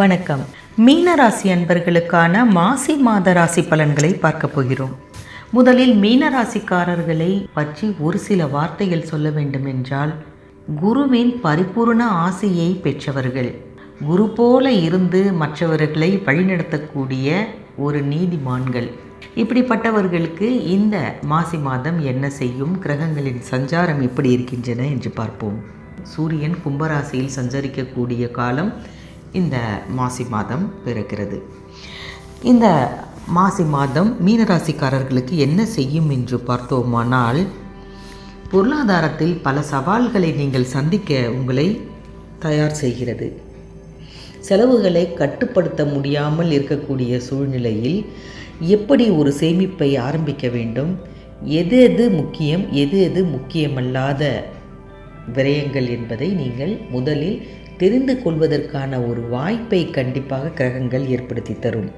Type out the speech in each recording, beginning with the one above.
வணக்கம். மீனராசி அன்பர்களுக்கான மாசி மாத ராசி பலன்களை பார்க்க போகிறோம். முதலில் மீனராசிக்காரர்களை பற்றி ஒரு சில வார்த்தைகள் சொல்ல வேண்டும் என்றால் குருவின் பரிபூர்ண ஆசையை பெற்றவர்கள் குரு போல இருந்து மற்றவர்களை வழிநடத்தக்கூடிய ஒரு நீதிமான்கள். இப்படிப்பட்டவர்களுக்கு இந்த மாசி மாதம் என்ன செய்யும் கிரகங்களின் சஞ்சாரம் எப்படி இருக்கின்றன என்று பார்ப்போம். சூரியன் கும்பராசியில் சஞ்சரிக்கக்கூடிய காலம் இந்த மாசி மாதம் பிறக்கிறது. இந்த மாசி மாதம் மீனராசிக்காரர்களுக்கு என்ன செய்யும் என்று பார்த்தோமானால் பொருளாதாரத்தில் பல சவால்களை நீங்கள் சந்திக்க உங்களை தயார் செய்கிறது. செலவுகளை கட்டுப்படுத்த முடியாமல் இருக்கக்கூடிய சூழ்நிலையில் எப்படி ஒரு சேமிப்பை ஆரம்பிக்க வேண்டும்? எது எது முக்கியம்? எது எது முக்கியமல்லாத விரயங்கள் என்பதை நீங்கள் முதலில் தெரிந்து கொள்வதற்கான ஒரு வாய்ப்பை கண்டிப்பாக கிரகங்கள் ஏற்படுத்தி தரும்.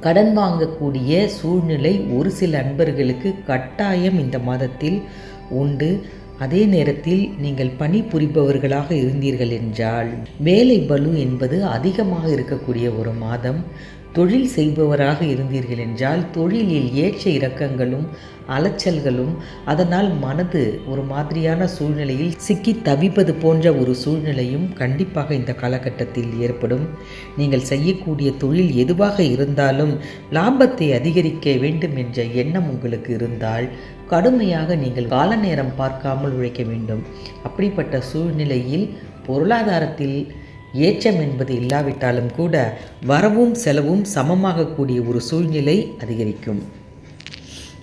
கடன் வாங்கக்கூடிய சூழ்நிலை ஒரு சில அன்பர்களுக்கு கட்டாயம் இந்த மாதத்தில் உண்டு. அதே நேரத்தில் நீங்கள் பணிபுரிபவர்களாக இருந்தீர்கள் என்றால் வேலை பலு என்பது அதிகமாக இருக்கக்கூடிய ஒரு மாதம். தொழில் செய்பவராக இருந்தீர்கள் என்றால் தொழிலில் ஏற்ற இறக்கங்களும் அலைச்சல்களும் அதனால் மனது ஒரு மாதிரியான சூழ்நிலையில் சிக்கி தவிப்பது போன்ற ஒரு சூழ்நிலையும் கண்டிப்பாக இந்த காலகட்டத்தில் ஏற்படும். நீங்கள் செய்யக்கூடிய தொழில் எதுவாக இருந்தாலும் லாபத்தை அதிகரிக்க வேண்டும் என்ற எண்ணம் உங்களுக்கு இருந்தால் கடுமையாக நீங்கள் கால நேரம் பார்க்காமல் உழைக்க வேண்டும். அப்படிப்பட்ட சூழ்நிலையில் பொருளாதாரத்தில் ஏற்றம் என்பது இல்லாவிட்டாலும் கூட வரவும் செலவும் சமமாகக்கூடிய ஒரு சூழ்நிலை அதிகரிக்கும்.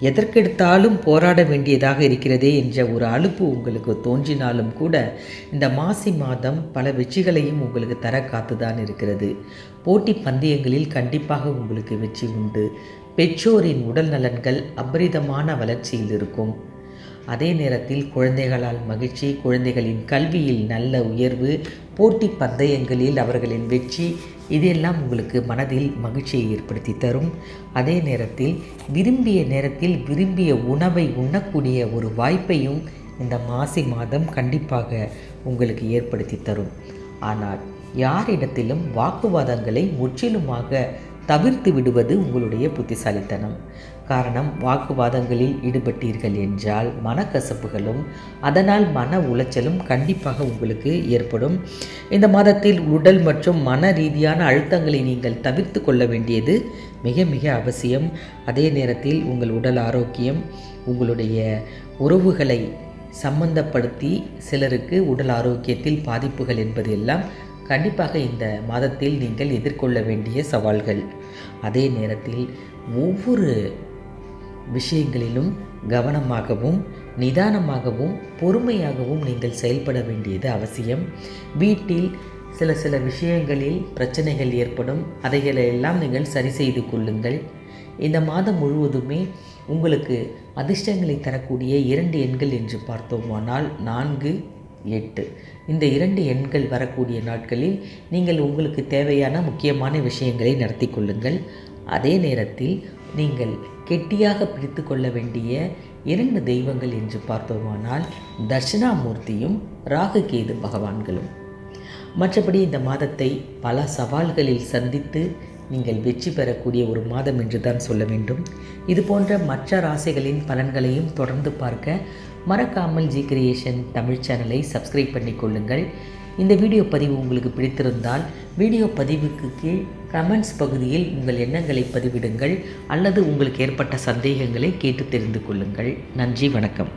எதற்கெடுத்தாலும் போராட வேண்டியதாக இருக்கிறதே என்ற ஒரு அலுப்பு உங்களுக்கு தோன்றினாலும் கூட இந்த மாசி மாதம் பல வெற்றிகளையும் உங்களுக்கு தர காத்துதான் இருக்கிறது. போட்டி பந்தயங்களில் கண்டிப்பாக உங்களுக்கு வெற்றி உண்டு. பெற்றோரின் உடல் நலன்கள் அபரிதமான வளர்ச்சியில் இருக்கும். அதே நேரத்தில் குழந்தைகளால் மகிழ்ச்சி குழந்தைகளின் கல்வியில் நல்ல உயர்வு போட்டி பந்தயங்களில் அவர்களின் வெற்றி இதெல்லாம் உங்களுக்கு மனதில் மகிழ்ச்சியை ஏற்படுத்தி தரும். அதே நேரத்தில் விரும்பிய நேரத்தில் விரும்பிய உணவை உண்ணக்கூடிய ஒரு வாய்ப்பையும் இந்த மாசி மாதம் கண்டிப்பாக உங்களுக்கு ஏற்படுத்தி தரும். ஆனால் யாரிடத்திலும் வாக்குவாதங்களை முற்றிலுமாக தவிர்த்து விடுவது உங்களுடைய புத்திசாலித்தனம். காரணம் வாக்குவாதங்களில் ஈடுபட்டீர்கள் என்றால் மனக்கசப்புகளும் அதனால் மன உளைச்சலும் கண்டிப்பாக உங்களுக்கு ஏற்படும். இந்த மாதத்தில் உடல் மற்றும் மன ரீதியான அழுத்தங்களை நீங்கள் தவிர்த்து கொள்ள வேண்டியது மிக மிக அவசியம். அதே நேரத்தில் உங்கள் உடல் ஆரோக்கியம் உங்களுடைய உறவுகளை சம்பந்தப்படுத்தி சிலருக்கு உடல் ஆரோக்கியத்தில் பாதிப்புகள் என்பது எல்லாம் கண்டிப்பாக இந்த மாதத்தில் நீங்கள் எதிர்கொள்ள வேண்டிய சவால்கள். அதே நேரத்தில் ஒவ்வொரு விஷயங்களிலும் கவனமாகவும் நிதானமாகவும் பொறுமையாகவும் நீங்கள் செயல்பட வேண்டியது அவசியம். வீட்டில் சில சில விஷயங்களில் பிரச்சனைகள் ஏற்படும். அதைகளெல்லாம் நீங்கள் சரி செய்து கொள்ளுங்கள். இந்த மாதம் முழுவதுமே உங்களுக்கு அதிர்ஷ்டங்களை தரக்கூடிய இரண்டு எண்கள் என்று பார்த்தோமானால் நான்கு எட்டு. இந்த இரண்டு எண்கள் வரக்கூடிய நாட்களில் நீங்கள் உங்களுக்கு தேவையான முக்கியமான விஷயங்களை நடத்தி கொள்ளுங்கள். அதே நேரத்தில் நீங்கள் கெட்டியாக பிடித்து கொள்ள வேண்டிய இரண்டு தெய்வங்கள் என்று பார்த்தோமானால் தட்சிணாமூர்த்தியும் ராகுகேது பகவான்களும். மற்றபடி இந்த மாதத்தை பல சவால்களில் சந்தித்து நீங்கள் வெற்றி பெறக்கூடிய ஒரு மாதம் என்று தான் சொல்ல வேண்டும். இது போன்ற மற்ற ராசிகளின் பலன்களையும் தொடர்ந்து பார்க்க மறக்காமல் ஜி கிரியேஷன் தமிழ் சேனலை சப்ஸ்கிரைப் பண்ணிக்கொள்ளுங்கள் இந்த வீடியோ பதிவு உங்களுக்கு பிடித்திருந்தால் வீடியோ பதிவுக்கு கீழ் கமெண்ட்ஸ் பகுதியில் உங்கள் எண்ணங்களை பதிவிடுங்கள். அல்லது உங்களுக்கு ஏற்பட்ட சந்தேகங்களை கேட்டு தெரிந்து கொள்ளுங்கள். நன்றி வணக்கம்.